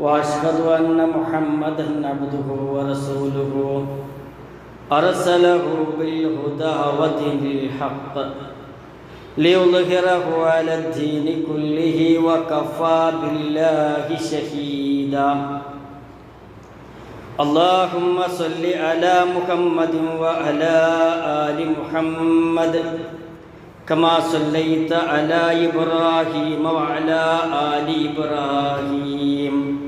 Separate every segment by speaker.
Speaker 1: وأشهد أن محمدا عبده ورسوله. أرسله بالهدى ودين الحق. ليظهره على الدين كله وكفى بالله شهيدا. اللهم صل على محمد وعلى آل محمد. كما صليت على إبراهيم وعلى آل إبراهيم.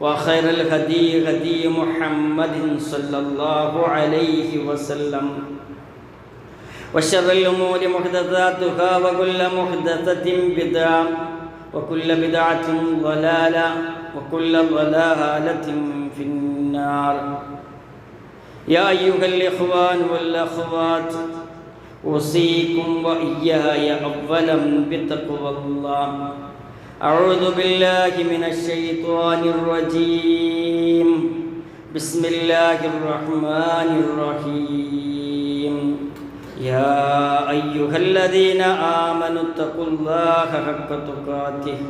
Speaker 1: وخير الهدي هدي محمد صلى الله عليه وسلم. وشر الأمور محدثاتها وكل محدثة بدعة وكل بدعة ضلالة وكل ضلالة في النار. يا أيها الإخوان والأخوات أوصيكم وإياي أولا بتقوى الله. أعوذ بالله من الشيطان الرجيم بسم الله الرحمن الرحيم يا أيها الذين آمنوا اتقوا الله حق تقاته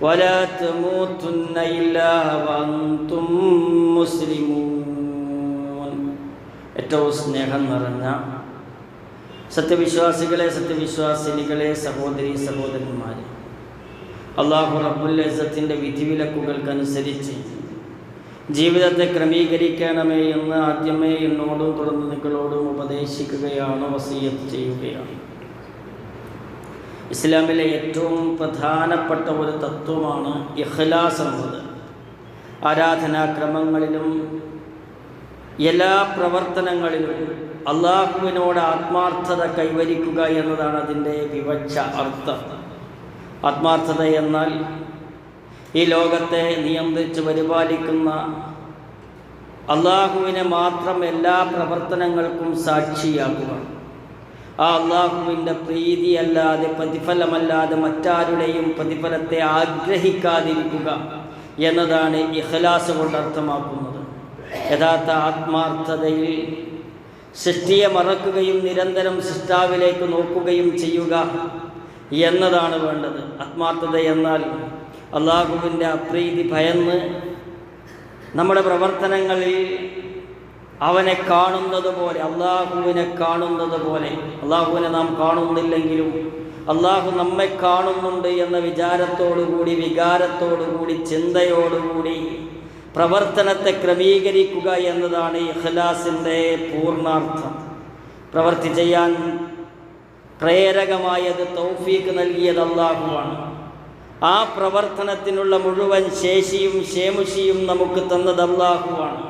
Speaker 1: ولا تموتن إلا وأنتم مسلمون ഏറ്റവും സ്നേഹം നിറഞ്ഞ സത്യവിശ്വാസികളെ സത്യവിശ്വാസിനികളെ സഹോദരി സഹോദരന്മാരെ അള്ളാഹു റബ്ബുല്ലത്തിന്റെ വിധിവിലക്കുകൾക്കനുസരിച്ച് ജീവിതത്തെ ക്രമീകരിക്കണമേ എന്ന് ആദ്യമേ എന്നോടും തുടർന്ന് നിങ്ങളോടും ഉപദേശിക്കുകയാണ് വസീയത്ത് ചെയ്യുകയാണ്. ഇസ്ലാമിലെ ഏറ്റവും പ്രധാനപ്പെട്ട ഒരു തത്വമാണ് ഇഖ്ലാസ് എന്നത്. ആരാധനാക്രമങ്ങളിലും എല്ലാ പ്രവർത്തനങ്ങളിലും അള്ളാഹുവിനോട് ആത്മാർത്ഥത കൈവരിക്കുക എന്നതാണ് അതിന്റെ വിവക്ഷ അർത്ഥം. ആത്മാർത്ഥത എന്നാൽ ഈ ലോകത്തെ നിയന്ത്രിച്ച് പരിപാലിക്കുന്ന അള്ളാഹുവിനെ മാത്രം എല്ലാ പ്രവർത്തനങ്ങൾക്കും സാക്ഷിയാക്കുക. ആ അള്ളാഹുവിന്റെ പ്രീതിയല്ലാതെ പ്രതിഫലമല്ലാതെ മറ്റാരുടെയും പ്രതിഫലത്തെ ആഗ്രഹിക്കാതിരിക്കുക എന്നതാണ് ഇഖലാസ് കൊണ്ട് അർത്ഥമാക്കുന്നത്. യഥാർത്ഥ ആത്മാർത്ഥതയിൽ സൃഷ്ടിയെ മറക്കുകയും നിരന്തരം സൃഷ്ടാവിലേക്ക് നോക്കുകയും ചെയ്യുക എന്നതാണ് വേണ്ടത്. ആത്മാർത്ഥത എന്നാൽ അള്ളാഹുവിന്റെ അപ്രീതി ഭയന്ന് നമ്മുടെ പ്രവർത്തനങ്ങളിൽ അവനെ കാണുന്നത് പോലെ അള്ളാഹുവിനെ കാണുന്നത് പോലെ അള്ളാഹുവിനെ നാം കാണുന്നില്ലെങ്കിലും അള്ളാഹു നമ്മെ കാണുന്നുണ്ട് എന്ന വിചാരത്തോടുകൂടി വികാരത്തോടുകൂടി ചിന്തയോടുകൂടി പ്രവർത്തനത്തെ ക്രമീകരിക്കുക എന്നതാണ് ഇഖ്ലാസിന്റെ പൂർണാർത്ഥം. പ്രവർത്തി ചെയ്യാൻ പ്രേരകമായത് തൗഫീക്ക് നൽകിയത് അള്ളാഹുവാണ് ആ പ്രവർത്തനത്തിനുള്ള മുഴുവൻ ശേഷിയും ശേമുഷിയും നമുക്ക് തന്നത് അള്ളാഹുവാണ്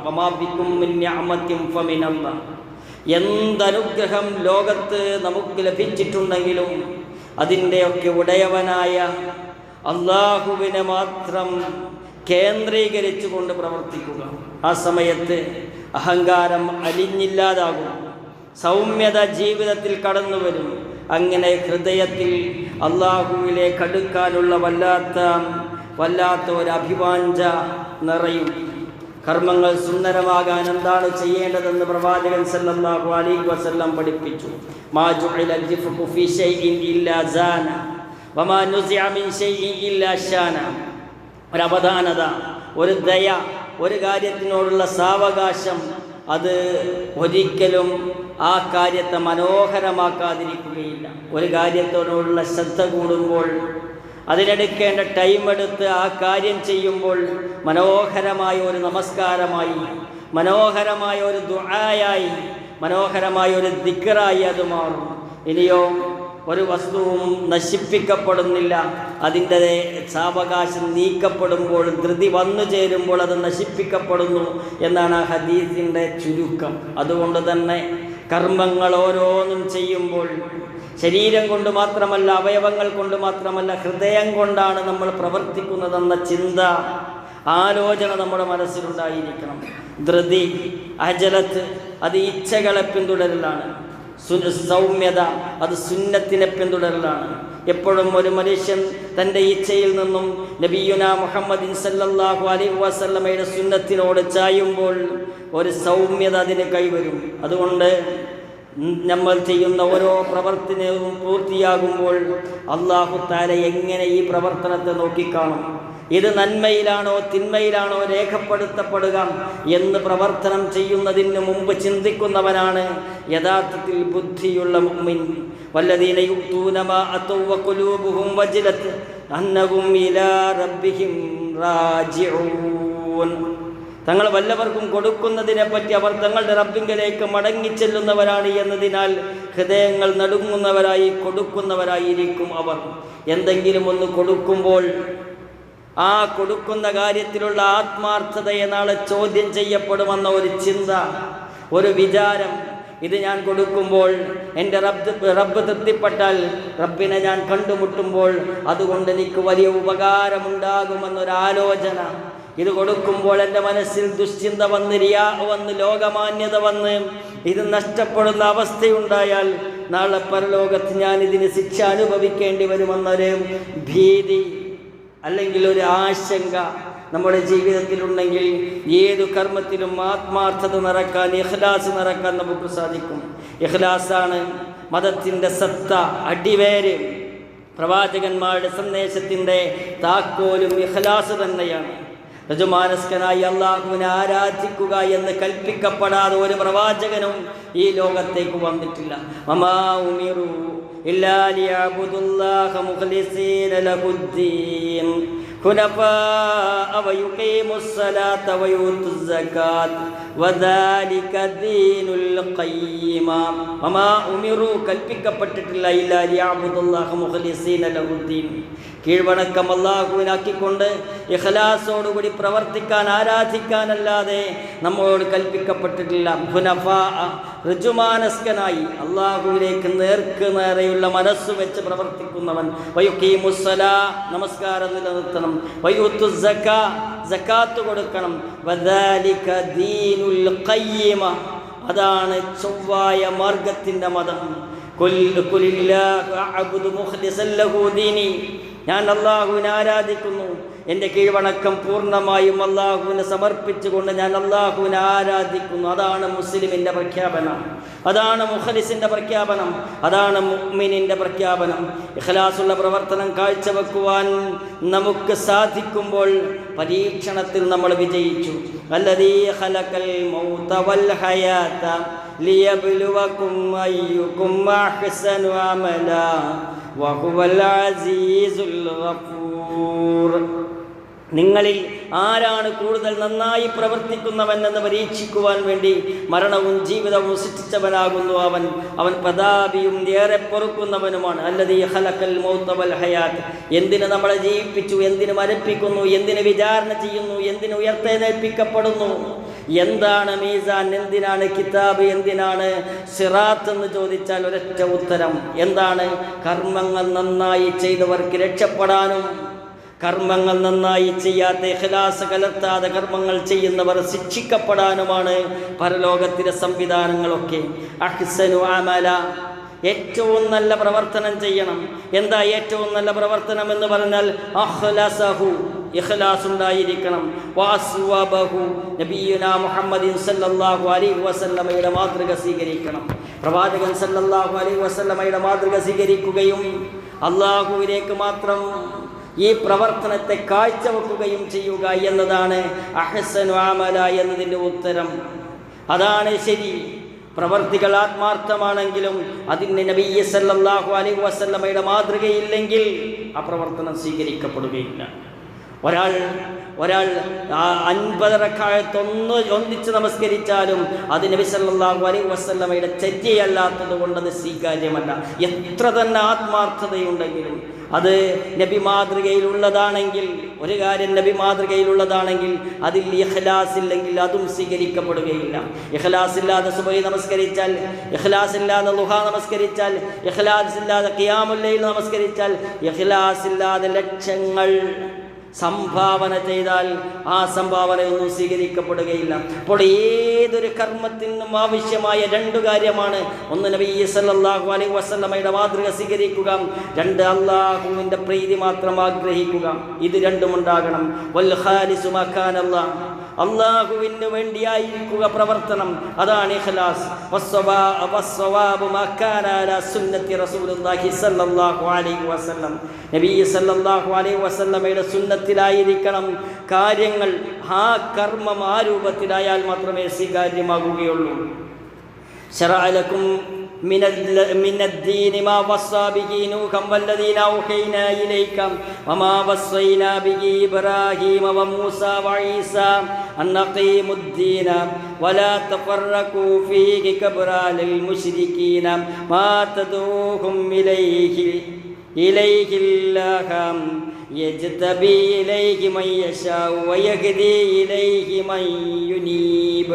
Speaker 1: എന്തനുഗ്രഹം ലോകത്ത് നമുക്ക് ലഭിച്ചിട്ടുണ്ടെങ്കിലും അതിന്റെയൊക്കെ ഉടയവനായ അള്ളാഹുവിനെ മാത്രം കേന്ദ്രീകരിച്ചുകൊണ്ട് പ്രവർത്തിക്കുക. ആ സമയത്ത് അഹങ്കാരം അലിഞ്ഞില്ലാതാകും. സൗമ്യത ജീവിതത്തിൽ കടന്നു വരും അങ്ങനെ ഹൃദയത്തിൽ അള്ളാഹുവിലേക്ക് അടുക്കാനുള്ള വല്ലാത്ത വല്ലാത്ത ഒരു അഭിവാഞ്ച നിറയും. കർമ്മങ്ങൾ സുന്ദരമാകാൻ എന്താണ് ചെയ്യേണ്ടതെന്ന് പ്രവാചകൻ സല്ലല്ലാഹു അലൈഹി വസല്ലം പഠിപ്പിച്ചു. മാ ജുഇല ഫീ ഇല്ലാ സാന വമാ മിൻ ഇല്ലാ ഷാന. ഒരു ഒരു ദയ ഒരു കാര്യത്തിനോടുള്ള സാവകാശം അത് ഒരിക്കലും ആ കാര്യത്തെ മനോഹരമാക്കാതിരിക്കുകയില്ല. ഒരു കാര്യത്തോടുള്ള ശ്രദ്ധ കൂടുമ്പോൾ അതിനെടുക്കേണ്ട ടൈം എടുത്ത് ആ കാര്യം ചെയ്യുമ്പോൾ മനോഹരമായ ഒരു നമസ്കാരമായി മനോഹരമായ ഒരു ദുആയായി മനോഹരമായ ഒരു ദിക്കറായി അത് മാറും. ഇനിയോ ഒരു വസ്തുവും നശിപ്പിക്കപ്പെടുന്നില്ല. അതിന്റെ സാവകാശം നീക്കപ്പെടുമ്പോൾ ധൃതി വന്നു ചേരുമ്പോൾ അത് നശിപ്പിക്കപ്പെടുന്നു എന്നാണ് ആ ഹദീസിന്റെ ചുരുക്കം. അതുകൊണ്ട് തന്നെ കർമ്മങ്ങൾ ഓരോന്നും ചെയ്യുമ്പോൾ ശരീരം കൊണ്ട് മാത്രമല്ല അവയവങ്ങൾ കൊണ്ട് മാത്രമല്ല ഹൃദയം കൊണ്ടാണ് നമ്മൾ പ്രവർത്തിക്കുന്നതെന്ന ചിന്ത ആലോചന നമ്മുടെ മനസ്സിലുണ്ടായിരിക്കണം. ധൃതി അജലത്ത് അത് ഇച്ഛകളെ പിന്തുടരലാണ്. സൗമ്യത അത് സുന്നത്തിനെ പിന്തുടരലാണ്. എപ്പോഴും ഒരു മനുഷ്യൻ തന്റെ ഇച്ഛയിൽ നിന്നും നബിയുന മുഹമ്മദിൻ സല്ലല്ലാഹു അലൈഹി വസല്ലമയുടെ സുന്നത്തിനോട് ചായുമ്പോൾ ഒരു സൗമ്യത അതിന് കൈവരും. അതുകൊണ്ട് നമ്മൾ ചെയ്യുന്ന ഓരോ പ്രവർത്തനവും പൂർത്തിയാകുമ്പോൾ അള്ളാഹു താല എങ്ങനെ ഈ പ്രവർത്തനത്തെ നോക്കിക്കാണും? ഇത് നന്മയിലാണോ തിന്മയിലാണോ രേഖപ്പെടുത്തപ്പെടുക എന്ന് പ്രവർത്തനം ചെയ്യുന്നതിന് മുമ്പ് ചിന്തിക്കുന്നവനാണ് യഥാർത്ഥത്തിൽ ബുദ്ധിയുള്ള മുമ്മിൻ. അന്നഹും ഇലാ റബ്ബിഹിം റാജിഊൻ. തങ്ങൾ വല്ലവർക്കും കൊടുക്കുന്നതിനെ പറ്റി അവർ തങ്ങളുടെ റബ്ബിങ്കലേക്ക് മടങ്ങിച്ചെല്ലുന്നവരാണ് എന്നതിനാൽ ഹൃദയങ്ങൾ നടുങ്ങുന്നവരായി കൊടുക്കുന്നവരായിരിക്കും അവർ. എന്തെങ്കിലും ഒന്ന് കൊടുക്കുമ്പോൾ ആ കൊടുക്കുന്ന കാര്യത്തിലുള്ള ആത്മാർത്ഥതയെ നാളെ ചോദ്യം ചെയ്യപ്പെടുമെന്ന ഒരു ചിന്ത ഒരു വിചാരം. ഇത് ഞാൻ കൊടുക്കുമ്പോൾ എന്റെ റബ്ബ് റബ്ബ് തൃപ്തിപ്പെട്ടാൽ റബ്ബിനെ ഞാൻ കണ്ടുമുട്ടുമ്പോൾ അതുകൊണ്ട് എനിക്ക് വലിയ ഉപകാരമുണ്ടാകുമെന്നൊരാലോചന. ഇത് കൊടുക്കുമ്പോൾ എന്റെ മനസ്സിൽ ദുശ്ചിന്ത വന്ന് റിയാ വന്ന് ലോകമാന്യത വന്ന് ഇത് നഷ്ടപ്പെടുന്ന അവസ്ഥയുണ്ടായാൽ നാളെ പരലോകത്ത് ഞാൻ ഇതിന് ശിക്ഷ അനുഭവിക്കേണ്ടി വരുമെന്നൊരു ഭീതി. അല്ലെങ്കിൽ ഒരു ആശങ്ക നമ്മുടെ ജീവിതത്തിലുണ്ടെങ്കിൽ ഏതു കർമ്മത്തിലും ആത്മാർത്ഥത നിറക്കാൻ ഇഖ്ലാസ് നിറക്കാൻ നമുക്ക് സാധിക്കും. ഇഖ്ലാസാണ് മതത്തിന്റെ സത്ത അടിവേര്. പ്രവാചകന്മാരുടെ സന്ദേശത്തിന്റെ താക്കോലും ഇഖ്ലാസ് തന്നെയാണ്. രജുമാനസ്കനായി അള്ളാഹുവിനെ ആരാധിക്കുക എന്ന് കൽപ്പിക്കപ്പെടാതെ ഒരു പ്രവാചകനും ഈ ലോകത്തേക്ക് വന്നിട്ടില്ല. മമാ ഉമിറു إلا ليعبدوا الله مخلصين له الدين. خلفاء ويقيموا الصلاة ويؤتوا الزكاة. وذلك دين القيم. وما أمروا كالبك بتتلا إلا ليعبدوا الله مخلصين له الدين. കീഴ്വണക്കം അള്ളാഹുവിനാക്കിക്കൊണ്ട് ഇഖലാസോടുകൂടി പ്രവർത്തിക്കാൻ ആരാധിക്കാനല്ലാതെ നമ്മളോട് കൽപ്പിക്കപ്പെട്ടിട്ടില്ല. ഭുനഫ ഋജുമാനസ്കനായി അള്ളാഹുവിലേക്ക് നേർക്ക് നേരെയുള്ള മനസ്സ് വെച്ച് പ്രവർത്തിക്കുന്നവൻ. വയുക്കീമുസ്സല നമസ്കാരം നിലനിർത്തണം. വയുത്തു സക്കാത്ത് കൊടുക്കണം. അതാണ് ചൊവ്വായ മാർഗത്തിന്റെ മതം. കുൽ- കുലില്ലാഹു. ഞാൻ അള്ളാഹുവിനെ ആരാധിക്കുന്നു. എന്റെ കീഴ്വണക്കം പൂർണമായും അള്ളാഹുവിനെ സമർപ്പിച്ചുകൊണ്ട് ഞാൻ അള്ളാഹുവിനെ ആരാധിക്കുന്നു. അതാണ് മുസ്ലിമിന്റെ പ്രഖ്യാപനം. അതാണ് മുഖലിസിന്റെ പ്രഖ്യാപനം. അതാണ് മുഅ്മിനിന്റെ പ്രഖ്യാപനം. ഇഖലാസുള്ള പ്രവർത്തനം കാഴ്ചവെക്കുവാൻ നമുക്ക് സാധിക്കുമ്പോൾ പരീക്ഷണത്തിൽ നമ്മൾ വിജയിച്ചു. അല്ലതീ മൗത വൽ ഹയാത ലിയബ്ലുവകും അയ്യുകും അഹ്സനു അമലാ. നിങ്ങളിൽ ആരാണ് കൂടുതൽ നന്നായി പ്രവർത്തിക്കുന്നവൻ എന്ന് പരീക്ഷിക്കുവാൻ വേണ്ടി മരണവും ജീവിതവും സൃഷ്ടിച്ചവനാകുന്നു അവൻ. അവൻ പ്രതാപിയും ഏറെ പൊറുക്കുന്നവനുമാണ്. അല്ലത് ഹലക്കൽ മൗത്തവൽ ഹയാത്ത് എന്തിന് നമ്മളെ ജീവിപ്പിച്ചു? എന്തിന് മരപ്പിക്കുന്നു? എന്തിന് വിചാരണ ചെയ്യുന്നു? എന്തിന് ഉയർത്തെഴുന്നേൽപ്പിക്കപ്പെടുന്നു എന്താണ് മീസാൻ? എന്തിനാണ് കിതാബ്? എന്തിനാണ് സിറാത്ത് എന്ന് ചോദിച്ചാൽ ഒരൊറ്റ ഉത്തരം. എന്താണ്? കർമ്മങ്ങൾ നന്നായി ചെയ്തവർക്ക് രക്ഷപ്പെടാനും കർമ്മങ്ങൾ നന്നായി ചെയ്യാത്ത ഇഖ്ലാസ് കലർത്താതെ കർമ്മങ്ങൾ ചെയ്യുന്നവർ ശിക്ഷിക്കപ്പെടാനുമാണ് പരലോകത്തിലെ സംവിധാനങ്ങളൊക്കെ. അഹ്സനു അമല. ഏറ്റവും നല്ല പ്രവർത്തനം ചെയ്യണം. എന്താ ഏറ്റവും നല്ല പ്രവർത്തനം എന്ന് പറഞ്ഞാൽ അഹ്ലസഹു ഇഖ്ലാസ് ഉണ്ടായിരിക്കണം വാസ്വബഹു നബിയുന മുഹമ്മദിൻ സല്ലല്ലാഹു അലൈഹി വസല്ലമയുടെ മാതൃക സ്വീകരിക്കണം. പ്രവാചകൻ സല്ലല്ലാഹു അലൈഹി വസല്ലമയുടെ മാതൃക സ്വീകരിക്കുകയും അള്ളാഹുവിലേക്ക് മാത്രം ഈ പ്രവർത്തനത്തെ കാഴ്ചവെക്കുകയും ചെയ്യുക എന്നതാണ് അഹസൻ ആമല എന്നതിന്റെ ഉത്തരം. അതാണ് ശരി. പ്രവർത്തികൾ ആത്മാർത്ഥമാണെങ്കിലും അതിന് നബിയ സല്ലല്ലാഹു അലൈഹി വസല്ലമയുടെ മാതൃകയില്ലെങ്കിൽ ആ പ്രവർത്തനം സ്വീകരിക്കപ്പെടുകയില്ല. ഒരാൾ ഒരാൾ അൻപതരക്കാലത്തൊന്ന് ഒന്നിച്ച് നമസ്കരിച്ചാലും അത് നബി സല്ലല്ലാഹു അലൈഹി വസല്ലമയുടെ ചര്യയല്ലാത്തത് കൊണ്ടത് സ്വീകാര്യമല്ല. എത്ര തന്നെ ആത്മാർത്ഥതയുണ്ടെങ്കിലും അത് നബി മാതൃകയിലുള്ളതാണെങ്കിൽ ഒരു കാര്യം നബി മാതൃകയിലുള്ളതാണെങ്കിൽ അതിൽ ഇഖ്ലാസ് ഇല്ലെങ്കിൽ അതും സ്വീകരിക്കപ്പെടുകയില്ല. ഇഖ്ലാസ് ഇല്ലാതെ സുബൈ നമസ്കരിച്ചാൽ ഇഖ്ലാസ് ഇല്ലാതെ ലുഹ നമസ്കരിച്ചാൽ ഇഖ്ലാസ് ഇല്ലാതെ ഖിയാമുല്ലയിൽ നമസ്കരിച്ചാൽ ഇഖ്ലാസ് ഇല്ലാതെ ലക്ഷങ്ങൾ സംഭാവന ചെയ്താൽ ആ സംഭാവനയൊന്നും സ്വീകരിക്കപ്പെടുകയില്ല. അപ്പോൾ ഏതൊരു കർമ്മത്തിനും ആവശ്യമായ രണ്ടു കാര്യമാണ്. ഒന്ന് നബി സല്ലാഹു അലൈഹി വസ്ലമയുടെ മാതൃക സ്വീകരിക്കുക. രണ്ട് അള്ളാഹുവിന്റെ പ്രീതി മാത്രം ആഗ്രഹിക്കുക. ഇത് രണ്ടും ഉണ്ടാകണം. അള്ളാഹുവിന് വേണ്ടിയായിരിക്കുക പ്രവർത്തനം. അതാണ് ഇഖ്ലാസ്. സുന്നത്തിലായിരിക്കണം കാര്യങ്ങൾ. ആ കർമ്മം ആ രൂപത്തിലായാൽ മാത്രമേ സ്വീകാര്യമാകുകയുള്ളൂ. ശറാലക്കും من ال- من الدين ما وصى به نوحا والذين أوحينا إليك وما وصينا به إبراهيم وموسى وعيسى أن أقيموا الدين ولا تفرقوا فيه كبرى للمشركين ما تدعوهم إليه إليه الله يجتبي إليه من يشاء ويهدي إليه من ينيب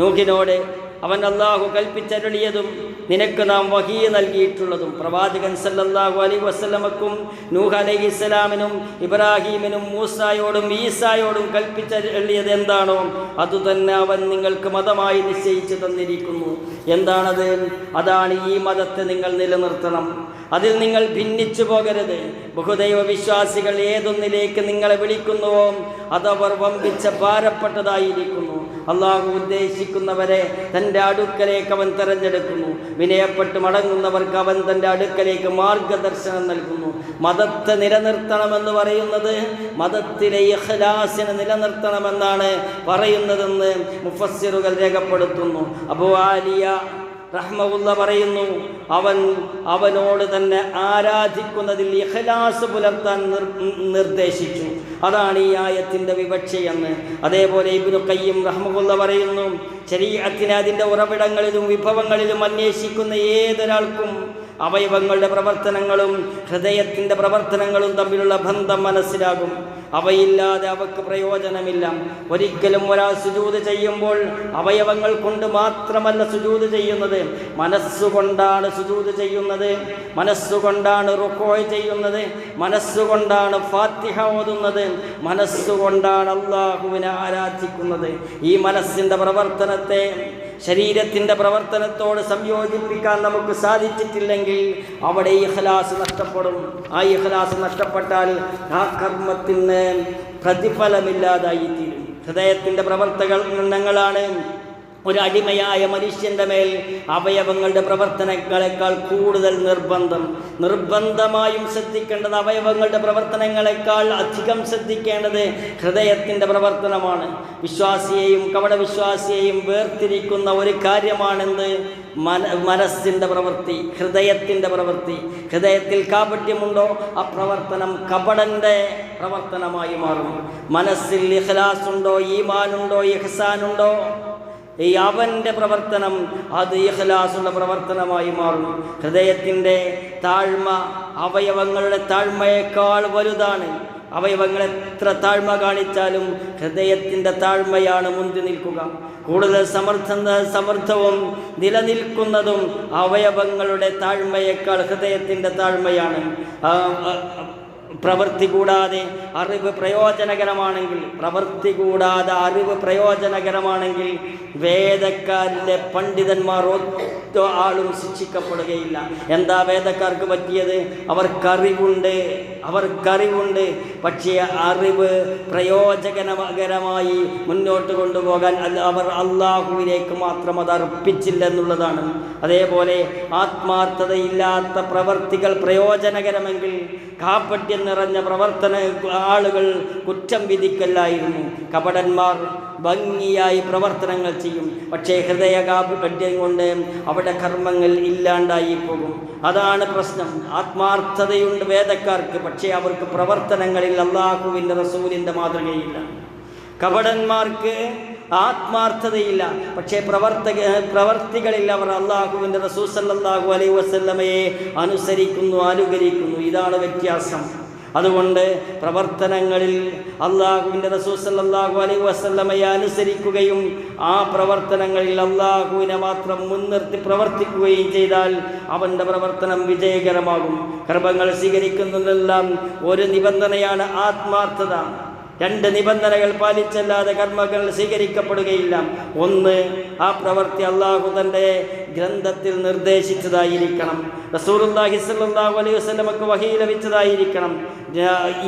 Speaker 1: നോക്കിനോട് അവൻ അള്ളാഹു കൽപ്പിച്ചരുളിയതും നിനക്ക് നാം വഹീ നൽകിയിട്ടുള്ളതും. പ്രവാചകൻ സല്ലല്ലാഹു അലൈഹി വസ്ലമക്കും നൂഹ് അലൈഹി ഇസ്ലാമിനും ഇബ്രാഹീമിനും മൂസായോടും ഈസായോടും കൽപ്പിച്ചരുളിയത് എന്താണോ അതുതന്നെ അവൻ നിങ്ങൾക്ക് മതമായി നിശ്ചയിച്ചു തന്നിരിക്കുന്നു. എന്താണത്? അതാണ് ഈ മതത്തെ നിങ്ങൾ നിലനിർത്തണം. അതിൽ നിങ്ങൾ ഭിന്നിച്ചു പോകരുത്. ബഹുദൈവ വിശ്വാസികൾ ഏതൊന്നിലേക്ക് നിങ്ങളെ വിളിക്കുന്നുവോ അതവർ വമ്പിച്ച ഭാരപ്പെട്ടതായിരിക്കുന്നു. അള്ളാഹു ഉദ്ദേശിക്കുന്നവരെ തന്റെ അടുക്കലേക്ക് അവൻ തെരഞ്ഞെടുക്കുന്നു. വിനയപ്പെട്ട് മടങ്ങുന്നവർക്ക് അവൻ തന്റെ അടുക്കലേക്ക് മാർഗദർശനം നൽകുന്നു. മതത്തെ നിലനിർത്തണമെന്ന് പറയുന്നത് മതത്തിലെ ഇഖ്ലാസിനെ നിലനിർത്തണമെന്നാണ് പറയുന്നതെന്ന് മുഫസ്സിറുകൾ രേഖപ്പെടുത്തുന്നു. അബുവാലിയ റഹ്മവുള്ള പറയുന്നു അവൻ അവനോട് തന്നെ ആരാധിക്കുന്നതിൽ ഇഖലാസ് പുലർത്താൻ നിർദ്ദേശിച്ചു. അതാണ് ഈ ആയത്തിന്റെ വിവക്ഷയെന്ന്. അതേപോലെ ഇബിനു കയ്യും റഹ്മുള്ള പറയുന്നു ശരീരത്തിന് അതിന്റെ ഉറവിടങ്ങളിലും വിഭവങ്ങളിലും അന്വേഷിക്കുന്ന ഏതൊരാൾക്കും അവയവങ്ങളുടെ പ്രവർത്തനങ്ങളും ഹൃദയത്തിന്റെ പ്രവർത്തനങ്ങളും തമ്മിലുള്ള ബന്ധം മനസ്സിലാകും. അവയില്ലാതെ അവക്ക് പ്രയോജനമില്ല. ഒരിക്കലും ഒരാൾ സുജൂത് ചെയ്യുമ്പോൾ അവയവങ്ങൾ കൊണ്ട് മാത്രമല്ല സുജൂത് ചെയ്യുന്നത്. മനസ്സുകൊണ്ടാണ് സുജൂത് ചെയ്യുന്നത്. മനസ്സുകൊണ്ടാണ് റുക്കോയ് ചെയ്യുന്നത്. മനസ്സുകൊണ്ടാണ് ഫാത്തിഹ ഓതുന്നത്. മനസ്സുകൊണ്ടാണ് അള്ളാഹുവിനെ ആരാധിക്കുന്നത്. ഈ മനസ്സിന്റെ പ്രവർത്തനത്തെ ശരീരത്തിന്റെ പ്രവർത്തനത്തോട് സംയോജിപ്പിക്കാൻ നമുക്ക് സാധിച്ചിട്ടില്ലെങ്കിൽ അവിടെ ഇഹ്ലാസ് നഷ്ടപ്പെടും. ആ ഇഹ്ലാസ് നഷ്ടപ്പെട്ടാൽ ആ കർമ്മത്തിന് പ്രതിഫലമില്ലാതായിത്തീരും. ഹൃദയത്തിന്റെ പ്രവർത്തനങ്ങളാണ് ഒരു അടിമയായ മനുഷ്യന്റെ മേൽ അവയവങ്ങളുടെ പ്രവർത്തനങ്ങളെക്കാൾ കൂടുതൽ നിർബന്ധം. നിർബന്ധമായും ശ്രദ്ധിക്കേണ്ടത് അവയവങ്ങളുടെ പ്രവർത്തനങ്ങളെക്കാൾ അധികം ശ്രദ്ധിക്കേണ്ടത് ഹൃദയത്തിന്റെ പ്രവർത്തനമാണ്. വിശ്വാസിയെയും കവടവിശ്വാസിയെയും വേർതിരിക്കുന്ന ഒരു കാര്യമാണെന്ന് മന മനസ്സിന്റെ പ്രവൃത്തി ഹൃദയത്തിന്റെ പ്രവൃത്തി. ഹൃദയത്തിൽ കാപട്യമുണ്ടോ? ആ പ്രവർത്തനം കപടന്റെ പ്രവർത്തനമായി മാറും. മനസ്സിൽ ഇഖ്ലാസ് ഉണ്ടോ ഈമാനുണ്ടോ? ഇഹ്സാനുണ്ടോ? ഈ അവന്റെ പ്രവർത്തനം അത് ഇഖ്ലാസുള്ള പ്രവർത്തനമായി മാറും ഹൃദയത്തിന്റെ താഴ്മ അവയവങ്ങളുടെ താഴ്മയേക്കാൾ വലുതാണ്. അവയവങ്ങൾ എത്ര താഴ്മ കാണിച്ചാലും ഹൃദയത്തിന്റെ താഴ്മയാണ് മുന്തി നിൽക്കുക. കൂടുതൽ സമർത്ഥ സമർത്ഥവും നിലനിൽക്കുന്നതും അവയവങ്ങളുടെ താഴ്മയേക്കാൾ ഹൃദയത്തിന്റെ താഴ്മയാണ്. പ്രവൃത്തി കൂടാതെ അറിവ് പ്രയോജനകരമാണെങ്കിൽ പ്രവൃത്തി കൂടാതെ അറിവ് പ്രയോജനകരമാണെങ്കിൽ വേദക്കാരിലെ പണ്ഡിതന്മാർ ഒറ്റ ആളും ശിക്ഷിക്കപ്പെടുകയില്ല. എന്താ വേദക്കാർക്ക് പറ്റിയത്? അവർക്കറിവുണ്ട്. അവർക്കറിവുണ്ട് പക്ഷേ അറിവ് പ്രയോജനകരമായി മുന്നോട്ട് കൊണ്ടുപോകാൻ അവർ അള്ളാഹുവിലേക്ക് മാത്രം അത് അർപ്പിച്ചില്ലെന്നുള്ളതാണ് അതേപോലെ ആത്മാർത്ഥതയില്ലാത്ത പ്രവർത്തികൾ പ്രയോജനകരമെങ്കിൽ കാപ്പട്യം നിറഞ്ഞ പ്രവർത്തന ആളുകൾ കുറ്റം വിധിക്കല്ലായിരുന്നു. കപടന്മാർ ഭംഗിയായി പ്രവർത്തനങ്ങൾ ചെയ്യും. പക്ഷേ ഹൃദയ കാപ്പട്യം കൊണ്ട് അവിടെ കർമ്മങ്ങൾ ഇല്ലാണ്ടായി പോകും. അതാണ് പ്രശ്നം. ആത്മാർത്ഥതയുണ്ട് വേദക്കാർക്ക് പക്ഷേ അവർക്ക് പ്രവർത്തനങ്ങളിൽ അള്ളാഹുവിന്റെ റസൂലിന്റെ മാതൃകയില്ല. കപടന്മാർക്ക് ആത്മാർത്ഥതയില്ല. പക്ഷേ പ്രവർത്തക പ്രവർത്തികളിൽ അവർ അള്ളാഹുവിന്റെ റസൂസല്ലാഹു അലൈ വസല്ലമയെ അനുസരിക്കുന്നു അനുകരിക്കുന്നു. ഇതാണ് വ്യത്യാസം. അതുകൊണ്ട് പ്രവർത്തനങ്ങളിൽ അള്ളാഹുവിന്റെ റസൂസല്ലാഹു അലൈ വസല്ലമയെ അനുസരിക്കുകയും ആ പ്രവർത്തനങ്ങളിൽ അള്ളാഹുവിനെ മാത്രം മുൻനിർത്തി പ്രവർത്തിക്കുകയും ചെയ്താൽ അവന്റെ പ്രവർത്തനം വിജയകരമാകും. കർമ്മങ്ങൾ സ്വീകരിക്കുന്നതെല്ലാം ഒരു നിബന്ധനയാണ് ആത്മാർത്ഥത. രണ്ട് നിബന്ധനകൾ പാലിച്ചല്ലാതെ കർമ്മങ്ങൾ സ്വീകരിക്കപ്പെടുകയില്ല. ഒന്ന് ആ പ്രവൃത്തി അള്ളാഹു തന്റെ ഗ്രന്ഥത്തിൽ നിർദ്ദേശിച്ചതായിരിക്കണം. റസൂറുല്ലാഹി സ്വല്ലല്ലാഹു അലൈഹി വസ്ലമൊക്കെ വഹി ലഭിച്ചതായിരിക്കണം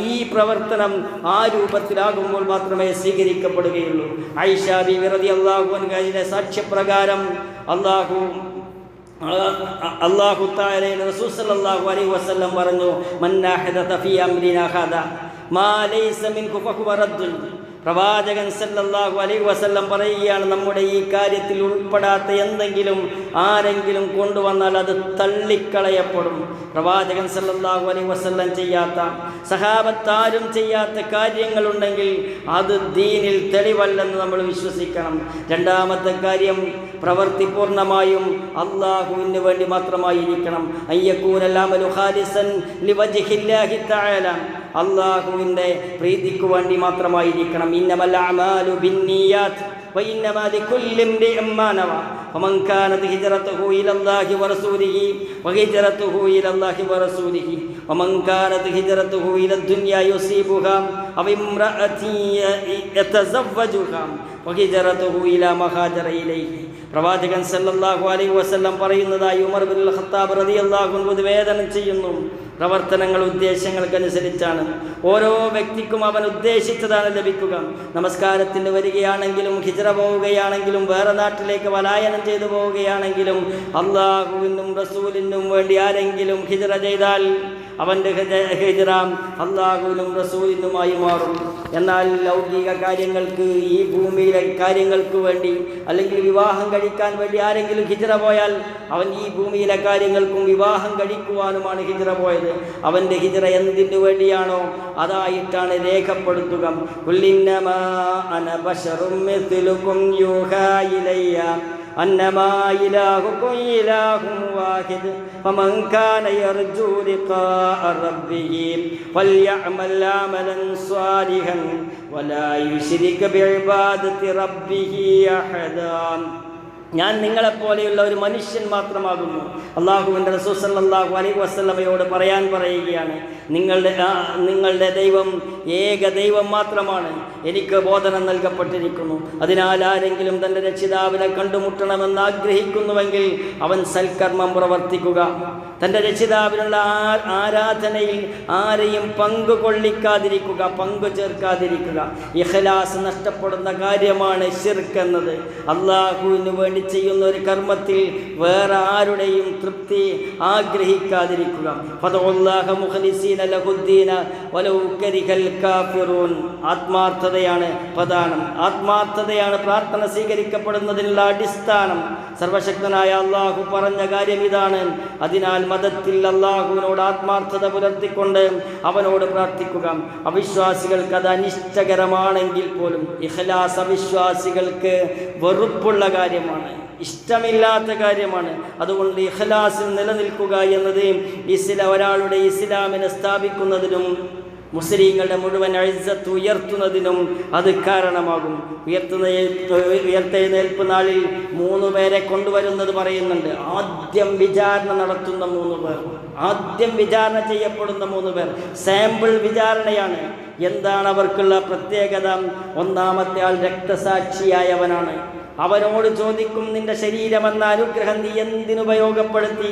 Speaker 1: ഈ പ്രവർത്തനം ആ രൂപത്തിലാകുമ്പോൾ മാത്രമേ സ്വീകരിക്കപ്പെടുകയുള്ളൂ. ഐഷാബി വിറതി അള്ളാഹു അൻകാരിയുടെ സാക്ഷ്യപ്രകാരം അള്ളാഹു അള്ളാഹു താരേ റസൂസ് അള്ളാഹു അലൈഹി വസ്ലം പറഞ്ഞു മന്നാഹദ ഫീ അംരിനാ പ്രവാചകൻ സല്ലല്ലാഹു അലൈ വസല്ലം പറയുകയാണ് നമ്മുടെ ഈ കാര്യത്തിൽ ഉൾപ്പെടാത്ത എന്തെങ്കിലും ആരെങ്കിലും കൊണ്ടുവന്നാൽ അത് തള്ളിക്കളയപ്പെടും. പ്രവാചകൻ സല്ലല്ലാഹു അലൈ വസല്ലം ചെയ്യാത്ത സഹാബത്താരും ചെയ്യാത്ത കാര്യങ്ങളുണ്ടെങ്കിൽ അത് ദീനിൽ തെളിവല്ലെന്ന് നമ്മൾ വിശ്വസിക്കണം. രണ്ടാമത്തെ കാര്യം പ്രവൃത്തി പൂർണമായും അള്ളാഹുവിന് വേണ്ടി മാത്രമായിരിക്കണം. അയ്യക്കൂനല്ലാമലു തആല. അള്ളാഹുവിൻ്റെ പ്രീതിക്ക് വേണ്ടി മാത്രമായിരിക്കണം ഇന്നമൽ അമാലു ബിന്നിയാത്ത് وإنما لكل امرئ ما نوى ومن كانت هجرته إلى الله ورسوله وهجرته إلى الله ورسوله ومن كانت هجرته إلى الدنيا يصيبها أو امرأة يتزوجها وهجرته إلى ما هاجر إليه പ്രവാചകൻ സല്ലല്ലാഹു അലൈഹി വസല്ലം പറയുന്നതായി ഉമർ ബിൻ ഖത്താബ് റളിയല്ലാഹു അൻഹു നിവേദനം ചെയ്യുന്നു പ്രവർത്തനങ്ങൾ ഉദ്ദേശങ്ങൾക്കനുസരിച്ചാണ് ഓരോ വ്യക്തിക്കും അവൻ ഉദ്ദേശിച്ചതാണ് ലഭിക്കുക നമസ്കാരത്തിന് വരികയാണെങ്കിലും ഹിജറ പോവുകയാണെങ്കിലും വേറെ നാട്ടിലേക്ക് പലായനം ചെയ്തു പോവുകയാണെങ്കിലും അള്ളാഹുവിനും റസൂലിനും വേണ്ടി ആരെങ്കിലും ഹിജറ ചെയ്താൽ അവന്റെ ഹെജറ അള്ളാഹുവിനും റസൂലിനുമായി മാറും. എന്നാൽ ലൗകിക കാര്യങ്ങൾക്ക് ഈ ഭൂമിയിലെ കാര്യങ്ങൾക്ക് വേണ്ടി അല്ലെങ്കിൽ വിവാഹം കഴിക്കാൻ വേണ്ടി ആരെങ്കിലും ഹിജറ പോയാൽ അവൻ ഈ ഭൂമിയിലെ കാര്യങ്ങൾക്കും വിവാഹം കഴിക്കുവാനുമാണ് ഹിജറ പോയത്. അവന്റെ ഹിജറ എന്തിനു വേണ്ടിയാണോ? അതായിട്ടാണ് രേഖപ്പെടുത്തുക. കുല്ലിന്നമാ അന ബശറും മിഥ്ലുക്കും യൂഹാ ഇലയ്യ. أنما إلهكم إله واحد فمن كان يرجو لقاء ربه فليعمل عملا صالحا ولا يشرك بعبادة ربه أحدا ഞാൻ നിങ്ങളെപ്പോലെയുള്ള ഒരു മനുഷ്യൻ മാത്രമാകുന്നു. അള്ളാഹുവിന്റെ റസൂൽ സല്ലല്ലാഹു അലൈഹി വസല്ലമയോട് പറയാൻ പറയുകയാണ് നിങ്ങളുടെ നിങ്ങളുടെ ദൈവം ഏക ദൈവം മാത്രമാണ് എനിക്ക് ബോധനം നൽകപ്പെട്ടിരിക്കുന്നു. അതിനാൽ ആരെങ്കിലും തന്റെ രക്ഷിതാവിനെ കണ്ടുമുട്ടണമെന്ന് ആഗ്രഹിക്കുന്നുവെങ്കിൽ അവൻ സൽക്കർമ്മം പ്രവർത്തിക്കുക. തന്റെ രക്ഷിതാവിനുള്ള ആരാധനയിൽ ആരെയും പങ്കു കൊള്ളിക്കാതിരിക്കുക പങ്കു ചേർക്കാതിരിക്കുക. ഇഹലാസ് നഷ്ടപ്പെടുന്ന കാര്യമാണ് ഷിർക്ക് എന്നത്. അള്ളാഹുവിന് വേണ്ടി ചെയ്യുന്ന ഒരു കർമ്മത്തിൽ വേറെ ആരുടെയും തൃപ്തി ആഗ്രഹിക്കാതിരിക്കുക. ആത്മാർത്ഥതയാണ് പ്രധാനം. ആത്മാർത്ഥതയാണ് പ്രാർത്ഥന സ്വീകരിക്കപ്പെടുന്നതിനുള്ള അടിസ്ഥാനം. സർവശക്തനായ അള്ളാഹു പറഞ്ഞ കാര്യം ഇതാണ്. അതിനാൽ മതത്തിൽ അള്ളാഹുവിനോട് ആത്മാർത്ഥത പുലർത്തിക്കൊണ്ട് അവനോട് പ്രാർത്ഥിക്കുക. അവിശ്വാസികൾക്ക് അത് അനിഷ്ടകരമാണെങ്കിൽ പോലും ഇഹ്ലാസ് അവിശ്വാസികൾക്ക് വെറുപ്പുള്ള കാര്യമാണ് ഇഷ്ടമില്ലാത്ത കാര്യമാണ്. അതുകൊണ്ട് ഇഹ്ലാസിൽ നിലനിൽക്കുക എന്നത് ഇസ്ലാം ഒരാളുടെ ഇസ്ലാമിനെ സ്ഥാപിക്കുന്നതിനും മുസ്ലിങ്ങളുടെ മുഴുവൻ അഴിസത്ത് ഉയർത്തുന്നതിനും അത് കാരണമാകും. ഉയർത്തുന്ന ഉയർത്തെഴുന്നേൽപ്പ് നാളിൽ മൂന്ന് പേരെ കൊണ്ടുവരുന്നത് പറയുന്നുണ്ട്. ആദ്യം വിചാരണ നടത്തുന്ന മൂന്ന് പേർ. ആദ്യം വിചാരണ ചെയ്യപ്പെടുന്ന മൂന്ന് പേർ. സാമ്പിൾ വിചാരണയാണ്. എന്താണ് അവർക്കുള്ള പ്രത്യേകത? ഒന്നാമത്തെ ആൾ രക്തസാക്ഷിയായവനാണ്. അവനോട് ചോദിക്കും നിന്റെ ശരീരമെന്ന അനുഗ്രഹം നീ എന്തിനുപയോഗപ്പെടുത്തി?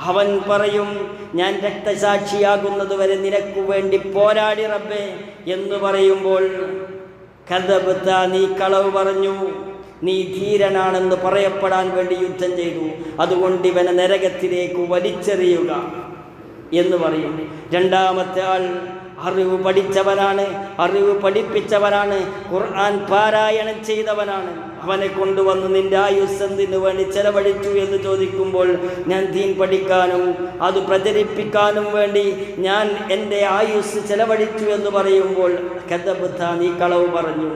Speaker 1: അവൻ പറയും ഞാൻ രക്തസാക്ഷിയാകുന്നതുവരെ നിനക്കു വേണ്ടി പോരാടി റബ്ബേ എന്ന് പറയുമ്പോൾ കഥബത്ത നീ കളവ് പറഞ്ഞു. നീ ധീരനാണെന്ന് പറയപ്പെടാൻ വേണ്ടി യുദ്ധം ചെയ്തു. അതുകൊണ്ട് ഇവനെ നരകത്തിലേക്ക് വലിച്ചെറിയുക എന്ന് പറയും. രണ്ടാമത്തെ ആൾ അറിവ് പഠിച്ചവനാണ് അറിവ് പഠിപ്പിച്ചവനാണ് ഖുർആൻ പാരായണം ചെയ്തവനാണ്. അവനെ കൊണ്ടുവന്ന് നിന്റെ ആയുസ് എന്തിനു വേണ്ടി ചെലവഴിച്ചു എന്ന് ചോദിക്കുമ്പോൾ ഞാൻ ദീൻ പഠിക്കാനും അത് പ്രചരിപ്പിക്കാനും വേണ്ടി ഞാൻ എന്റെ ആയുസ് ചെലവഴിച്ചു എന്ന് പറയുമ്പോൾ കഥബുദ്ധ നീ കളവ് പറഞ്ഞു.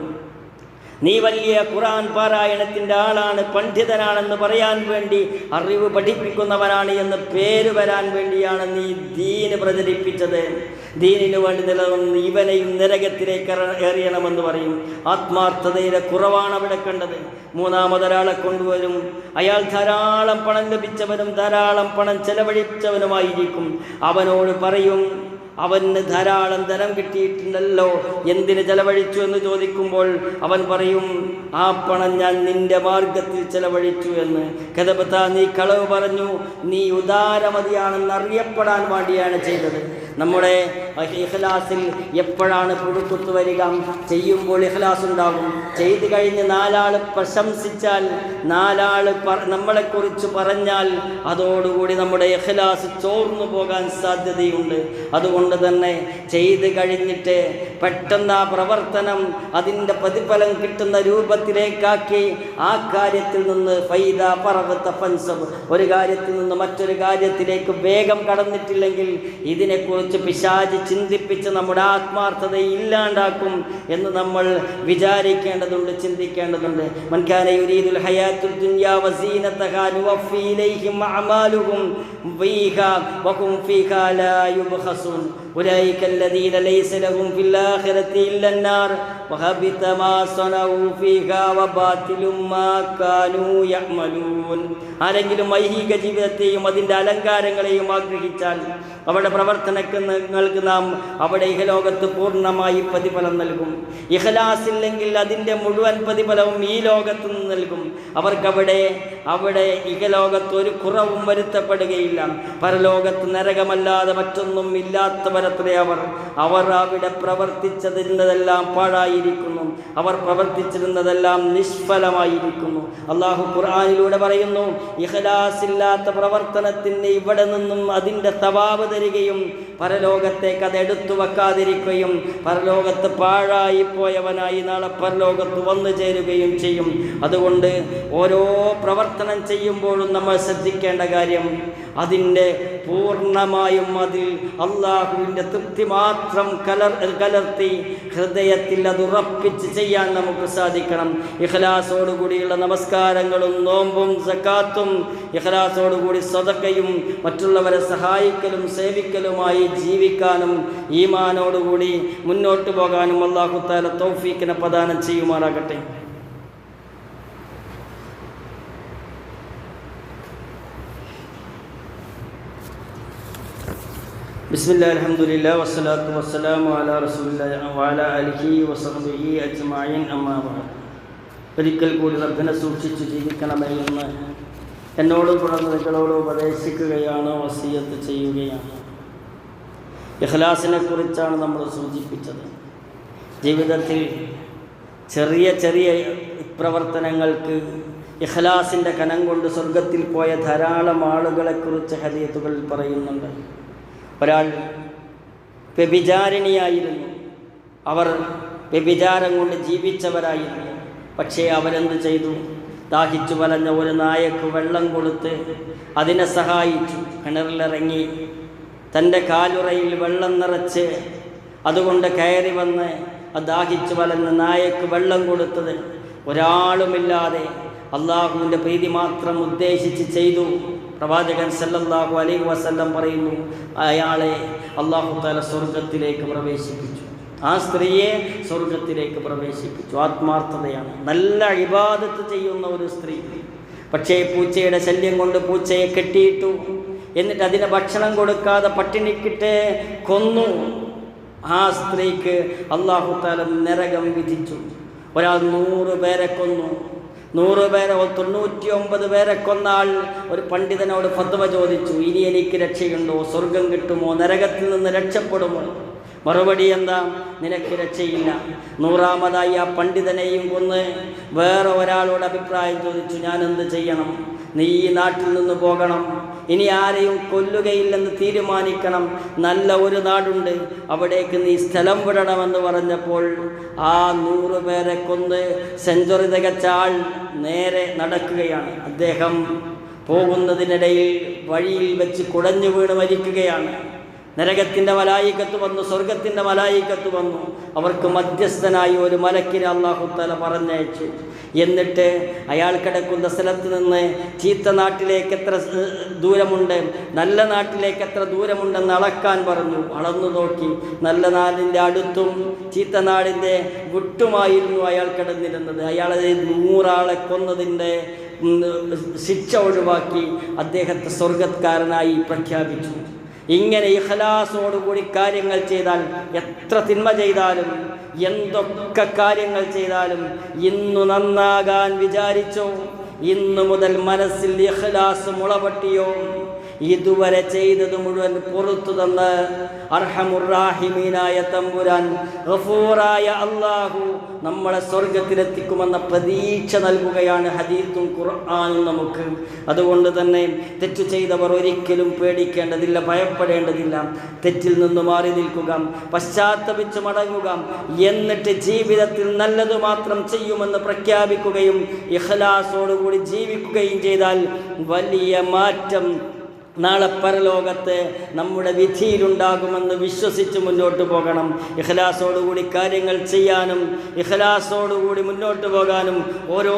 Speaker 1: നീ വലിയ ഖുറാൻ പാരായണത്തിന്റെ ആളാണ് പണ്ഡിതനാണെന്ന് പറയാൻ വേണ്ടി അറിവ് പഠിപ്പിക്കുന്നവനാണ് എന്ന് പേര് വരാൻ വേണ്ടിയാണ് നീ ദീന് പ്രചരിപ്പിച്ചത്. ദീനിന് വേണ്ടി നിലനിന്ന് ഇവനെയും നരകത്തിലേക്ക് എറ- എറിയണമെന്ന് പറയും. ആത്മാർത്ഥതയുടെ കുറവാണ് അവിടെ കണ്ടത്. മൂന്നാമതൊരാളെ കൊണ്ടുവരും. അയാൾ ധാരാളം പണം ലഭിച്ചവനും ധാരാളം പണം ചെലവഴിച്ചവനുമായിരിക്കും. അവനോട് പറയും അവന് ധാരാളം ധനം കിട്ടിയിട്ടുണ്ടല്ലോ. എന്തിന് ചെലവഴിച്ചു? എന്ന് ചോദിക്കുമ്പോൾ അവൻ പറയും ആ പണം ഞാൻ നിന്റെ മാർഗത്തിൽ ചെലവഴിച്ചു എന്ന്. കഥപത്ത നീ കളവ് പറഞ്ഞു. നീ ഉദാരമതിയാണെന്ന് അറിയപ്പെടാൻ വേണ്ടിയാണ് ചെയ്തത്. നമ്മുടെ ഇഖ്ലാസിൽ എപ്പോഴാണ് പുഴുക്കുത്തു വരിക? ചെയ്യുമ്പോൾ ഇഖ്ലാസ് ഉണ്ടാകും. ചെയ്തു കഴിഞ്ഞ് നാലാൾ പ്രശംസിച്ചാൽ നാലാൾ നമ്മളെക്കുറിച്ച് പറഞ്ഞാൽ അതോടുകൂടി നമ്മുടെ ഇഖ്ലാസ് ചോർന്നു പോകാൻ സാധ്യതയുണ്ട്. അതുകൊണ്ട് തന്നെ ചെയ്ത് കഴിഞ്ഞിട്ട് പെട്ടെന്ന് ആ പ്രവർത്തനം അതിന്റെ പ്രതിഫലം കിട്ടുന്ന രൂപത്തിലേക്കാക്കി ആ കാര്യത്തിൽ നിന്ന് ഫൈദ പറവത്ത ഫൻസബ്. ഒരു കാര്യത്തിൽ നിന്ന് മറ്റൊരു കാര്യത്തിലേക്ക് വേഗം കടന്നിട്ടില്ലെങ്കിൽ ഇതിനെക്കുറിച്ച് പിശാചി ചിന്തിപ്പിച്ച് നമ്മുടെ ആത്മാർത്ഥത ഇല്ലാണ്ടാക്കും എന്ന് നമ്മൾ വിചാരിക്കേണ്ടതുണ്ട് ചിന്തിക്കേണ്ടതുണ്ട് മൻകാന യുരീദുൽ ഹയാത്തുൽ ദുനിയാ വസീനതഹാ നുവഫി ഇലൈഹിം അഅമാലുഹും ഫീഹാ വഹും ഫീഹാ ലാ യുബ്ഖസൂൻ أولئك الذين ليس لهم في الآخرة إلا النار وهبط ما صنعوا فيها وباطل ما كانوا يعملون ആരെങ്കിലും ഐഹിക ജീവിതത്തെയും അതിൻ്റെ അലങ്കാരങ്ങളെയും ആഗ്രഹിച്ചാൽ അവരുടെ പ്രവർത്തനങ്ങൾക്ക് നാം അവിടെ ഇഹലോകത്ത് പൂർണമായി പ്രതിഫലം നൽകും. ഇഹലാസില്ലെങ്കിൽ അതിന്റെ മുഴുവൻ പ്രതിഫലവും ഈ ലോകത്ത് നിന്ന് നൽകും. അവർക്കവിടെ അവിടെ ഇഹലോകത്ത് ഒരു കുറവും വരുത്തപ്പെടുകയില്ല. പരലോകത്ത് നരകമല്ലാതെ മറ്റൊന്നും ഇല്ലാത്തവരത്രേ അവർ. അവർ അവിടെ പ്രവർത്തിച്ചതിരുന്നതെല്ലാം പാഴായിരിക്കുന്നു. അവർ പ്രവർത്തിച്ചിരുന്നതെല്ലാം നിഷ്ഫലമായിരിക്കുന്നു. അള്ളാഹു ഖുർആാനിലൂടെ പറയുന്നു ഇഖലാസില്ലാത്ത പ്രവർത്തനത്തിന് ഇവിടെ നിന്നും അതിന്റെ തവാവ് തരികയും പരലോകത്തേക്ക് അത് എടുത്തു വെക്കാതിരിക്കുകയും പരലോകത്ത് പാഴായി പോയവനായി നാളെ പരലോകത്ത് വന്നു ചേരുകയും ചെയ്യും. അതുകൊണ്ട് ഓരോ പ്രവർത്തനം ചെയ്യുമ്പോഴും നമ്മൾ ശ്രദ്ധിക്കേണ്ട കാര്യം അതിന്റെ പൂർണമായും അതിൽ അള്ളാഹുവിന്റെ തൃപ്തി മാത്രം കലർ കലർത്തി ഹൃദയത്തിൽ അത് ഉറപ്പിച്ച് ചെയ്യാൻ നമുക്ക് സാധിക്കണം. ഇഖലാസോടുകൂടിയുള്ള നമസ്കാരങ്ങളും നോമ്പും സക്കാത്തും ഇഖലാസോടുകൂടി സ്വതക്കയും മറ്റുള്ളവരെ സഹായിക്കലും സേവിക്കലുമായി ജീവിക്കാനും ഈമാനോടുകൂടി മുന്നോട്ട് പോകാനും അള്ളാഹുത്താല തൗഫീക്കിനെ പ്രദാനം ചെയ്യുമാറാകട്ടെ. ബിസ്മില്ല അലഹമുല്ല വസ്സലാത്തു വസ്സലാമു അല റസൂല വാല അലിഹി വസഹബിഹി അജ്മായിൻ അമ്മാവ ഒരിക്കൽ കൂടി റബ്ബിനെ സൂക്ഷിച്ചു ജീവിക്കണമേ എന്ന് എന്നോട് തുടർന്ന് നിങ്ങളോട് ഉപദേശിക്കുകയാണ് വസീയത്ത് ചെയ്യുകയാണ്. ഇഖ്ലാസിനെ കുറിച്ചാണ് നമ്മൾ സൂചിപ്പിച്ചത്. ജീവിതത്തിൽ ചെറിയ ചെറിയ പ്രവർത്തനങ്ങൾക്ക് ഇഖ്ലാസിന്റെ കനം കൊണ്ട് സ്വർഗത്തിൽ പോയ ധാരാളം ആളുകളെക്കുറിച്ച് ഹദീത്തുകൾ പറയുന്നുണ്ട്. ഒരാൾ വ്യഭിചാരിണിയായിരുന്നു. അവർ വ്യഭിചാരം കൊണ്ട് ജീവിച്ചവരായിരുന്നു. പക്ഷേ അവരെന്ത് ചെയ്തു? ദാഹിച്ചു വലഞ്ഞ ഒരു നായക്ക് വെള്ളം കൊടുത്ത് അതിനെ സഹായിച്ചു. കിണറിലിറങ്ങി തന്റെ കാലുറയിൽ വെള്ളം നിറച്ച് അതുകൊണ്ട് കയറി വന്ന് ആ ദാഹിച്ചു വലഞ്ഞ നായക്ക് വെള്ളം കൊടുത്തത് ഒരാളുമില്ലാതെ അള്ളാഹുവിന്റെ പ്രീതി മാത്രം ഉദ്ദേശിച്ച് ചെയ്തു. പ്രവാചകൻ സല്ലല്ലാഹു അലൈഹി വസല്ലം പറയുന്നു അയാളെ അള്ളാഹു താല സ്വർഗത്തിലേക്ക് പ്രവേശിപ്പിച്ചു. ആ സ്ത്രീയെ സ്വർഗത്തിലേക്ക് പ്രവേശിപ്പിച്ചു. ആത്മാർത്ഥതയാണ്. നല്ല ഇബാദത്ത് ചെയ്യുന്ന ഒരു സ്ത്രീ. പക്ഷേ പൂച്ചയുടെ ശല്യം കൊണ്ട് പൂച്ചയെ കെട്ടിയിട്ടു. എന്നിട്ട് അതിന് ഭക്ഷണം കൊടുക്കാതെ പട്ടിണിക്കിട്ട് കൊന്നു. ആ സ്ത്രീക്ക് അള്ളാഹു തആല നരകം വിധിച്ചു. ഒരാൾ നൂറ് പേരെ കൊന്നു. നൂറ് പേരെ തൊണ്ണൂറ്റി ഒമ്പത് പേരെ കൊന്നാൾ ഒരു പണ്ഡിതനോട് ഫത്വ ചോദിച്ചു ഇനി എനിക്ക് രക്ഷയുണ്ടോ? സ്വർഗം കിട്ടുമോ? നരകത്തിൽ നിന്ന് രക്ഷപ്പെടുമോ? മറുപടി എന്താ? നിനക്ക് രക്ഷയില്ല. നൂറാമതായി ആ പണ്ഡിതനെയും കൊന്ന് വേറെ ഒരാളോട് അഭിപ്രായം ചോദിച്ചു ഞാൻ എന്ത് ചെയ്യണം? നീ ഈ നാട്ടിൽ നിന്ന് പോകണം. ഇനി ആരെയും കൊല്ലുകയില്ലെന്ന് തീരുമാനിക്കണം. നല്ല ഒരു നാടുണ്ട്. അവിടേക്ക് നീ സ്ഥലം വിടണമെന്ന് പറഞ്ഞപ്പോൾ ആ നൂറ് പേരെ കൊന്ന് സെഞ്ചുറി തികച്ച നേരെ നടക്കുകയാണ്. അദ്ദേഹം പോകുന്നതിനിടയിൽ വഴിയിൽ വെച്ച് കുടഞ്ഞു വീണ് മരിക്കുകയാണ്. നരകത്തിന്റെ മലായിക്കത്ത് വന്നു സ്വർഗത്തിന്റെ മലായിക്കത്ത് വന്നു. അവർക്ക് മധ്യസ്ഥനായി ഒരു മലക്കിനെ അള്ളാഹുത്തല പറഞ്ഞയച്ചു. എന്നിട്ട് അയാൾ കിടക്കുന്ന സ്ഥലത്ത് നിന്ന് ചീത്ത നാട്ടിലേക്ക് എത്ര ദൂരമുണ്ട് നല്ല നാട്ടിലേക്ക് എത്ര ദൂരമുണ്ടെന്ന് അളക്കാൻ പറഞ്ഞു. അളന്നു നോക്കി നല്ല നാടിന്റെ അടുത്തും ചീത്ത നാടിന്റെ വിട്ടുമായിരുന്നു അയാൾ കിടന്നിരുന്നത്. അയാളെ നൂറാളെ കൊന്നതിന്റെ ശിക്ഷ ഒഴിവാക്കി അദ്ദേഹത്തെ സ്വർഗത്കാരനായി പ്രഖ്യാപിച്ചു. ഇങ്ങനെ ഇഖലാസോടുകൂടി കാര്യങ്ങൾ ചെയ്താൽ എത്ര തിന്മ ചെയ്താലും എന്തൊക്കെ കാര്യങ്ങൾ ചെയ്താലും ഇന്നു നന്നാകാൻ വിചാരിച്ചോ? ഇന്നു മുതൽ മനസ്സിൽ ഇഖലാസ് മുളപൊട്ടിയോ? ഇതുവരെ ചെയ്തത് മുഴുവൻ പുറത്തു തന്ന് അർഹമുറാഹിമീനായ തമ്പുരാൻ റഫൂറായ അള്ളാഹു നമ്മളെ സ്വർഗത്തിലെത്തിക്കുമെന്ന പ്രതീക്ഷ നൽകുകയാണ് ഹദീത്തും ഖുർആാനും നമുക്ക്. അതുകൊണ്ട് തന്നെ തെറ്റു ചെയ്തവർ ഒരിക്കലും പേടിക്കേണ്ടതില്ല ഭയപ്പെടേണ്ടതില്ല. തെറ്റിൽ നിന്ന് മാറി നിൽക്കുക പശ്ചാത്തപിച്ച് മടങ്ങുക എന്നിട്ട് ജീവിതത്തിൽ നല്ലത് മാത്രം ചെയ്യുമെന്ന് പ്രഖ്യാപിക്കുകയും ഇഖ്ലാസോടുകൂടി ജീവിക്കുകയും ചെയ്താൽ വലിയ മാറ്റം നാളെ പരലോകത്ത് നമ്മുടെ വിധിയിലുണ്ടാകുമെന്ന് വിശ്വസിച്ച് മുന്നോട്ട് പോകണം. ഇഖലാസോടുകൂടി കാര്യങ്ങൾ ചെയ്യാനും ഇഖലാസോടുകൂടി മുന്നോട്ട് പോകാനും ഓരോ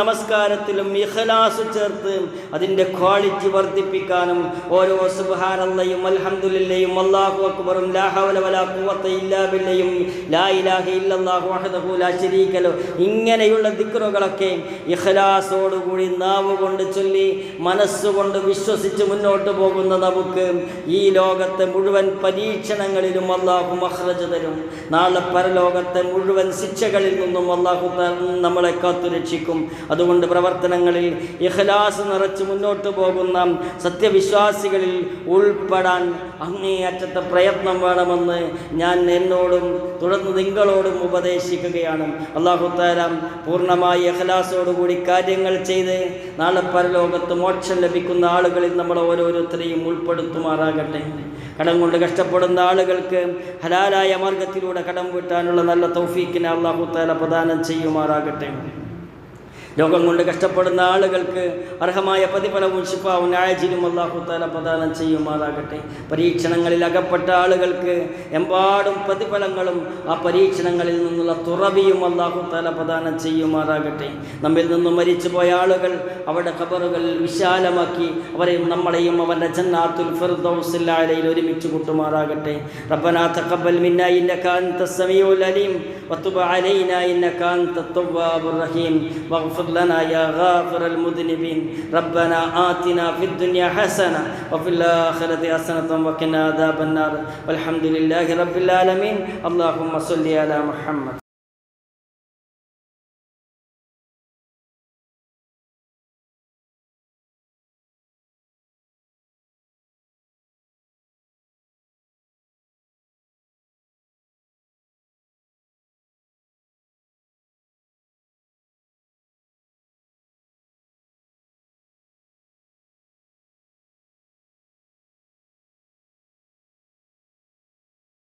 Speaker 1: നമസ്കാരത്തിലും ഇഖലാസ് ചേർത്ത് അതിന്റെ ക്വാളിറ്റി വർദ്ധിപ്പിക്കാനും ഓരോ സുബഹാനന്ദയും അലഹമുല്ലയും അള്ളാഹു അക്ബറും ലാ ഹൗല വലാ ഖുവത്ത ഇല്ലാ ബില്ലയും ലാ ഇങ്ങനെയുള്ള ദിക്റുകളൊക്കെ ഇഖലാസോടുകൂടി നാവ് കൊണ്ട് ചൊല്ലി മനസ്സുകൊണ്ട് വിശ്വസിച്ച് മുന്നോട്ട് പോകുന്ന നമുക്ക് ഈ ലോകത്തെ മുഴുവൻ പരീക്ഷണങ്ങളിലും അള്ളാഹു മഹ്റജ് തരും. നാളെ പരലോകത്തെ മുഴുവൻ ശിക്ഷകളിൽ നിന്നും അള്ളാഹു നമ്മളെ കാത്തുരക്ഷിക്കും. അതുകൊണ്ട് പ്രവർത്തനങ്ങളിൽ ഇഹ്ലാസ് നിറച്ച് മുന്നോട്ട് പോകുന്ന സത്യവിശ്വാസികളിൽ ഉൾപ്പെടാൻ അങ്ങേയറ്റത്തെ പ്രയത്നം വേണമെന്ന് ഞാൻ എന്നോടും തുടർന്ന് നിങ്ങളോടും ഉപദേശിക്കുകയാണ്. അള്ളാഹു താരം പൂർണമായി അഖലാസോടുകൂടി കാര്യങ്ങൾ ചെയ്ത് നാളെ പരലോകത്ത് മോക്ഷം ലഭിക്കുന്ന ആളുകളിൽ നമ്മൾ ഓരോരുത്തരെയും ഉൾപ്പെടുത്തുമാറാകട്ടെ. കടം കൊണ്ട് കഷ്ടപ്പെടുന്ന ആളുകൾക്ക് ഹലാലായ മാർഗത്തിലൂടെ കടം വീട്ടാനുള്ള നല്ല തൗഫീക്കിനെ അള്ളാഹു താല പ്രദാനം ചെയ്യുമാറാകട്ടെ. രോഗം കൊണ്ട് കഷ്ടപ്പെടുന്ന ആളുകൾക്ക് അർഹമായ പ്രതിഫലവും ശിപ്പാവും ആഴ്ചയിലും അള്ളാഹു താല പ്രദാനം ചെയ്യുമാറാകട്ടെ. പരീക്ഷണങ്ങളിൽ അകപ്പെട്ട ആളുകൾക്ക് എമ്പാടും പ്രതിഫലങ്ങളും ആ പരീക്ഷണങ്ങളിൽ നിന്നുള്ള തുറവിയും അള്ളാഹു താല പ്രദാനം ചെയ്യുമാറാകട്ടെ. നമ്മിൽ നിന്നും മരിച്ചുപോയ ആളുകൾ അവരുടെ ഖബറുകൾ വിശാലമാക്കി അവരെയും നമ്മളെയും അവരുടെ ജന്നാത്തുൽ ഫിർദൗസില്ലാലയിൽ ഒരുമിച്ച് കൂട്ടുമാറാകട്ടെ. റബ്ബനാ തഖബ്ബൽ മിന്നാ ഇന്നക അൻത സമീഉൽ അലീം വതുബ് അലൈനാ ഇന്നക അൻത തവ്വാബുർ റഹീം واغفر لنا يا غافر المذنبين. ربنا آتنا في الدنيا حسنة وفي الآخرة حسنة وقنا عذاب النار. والحمد لله رب العالمين. اللهم صل على محمد.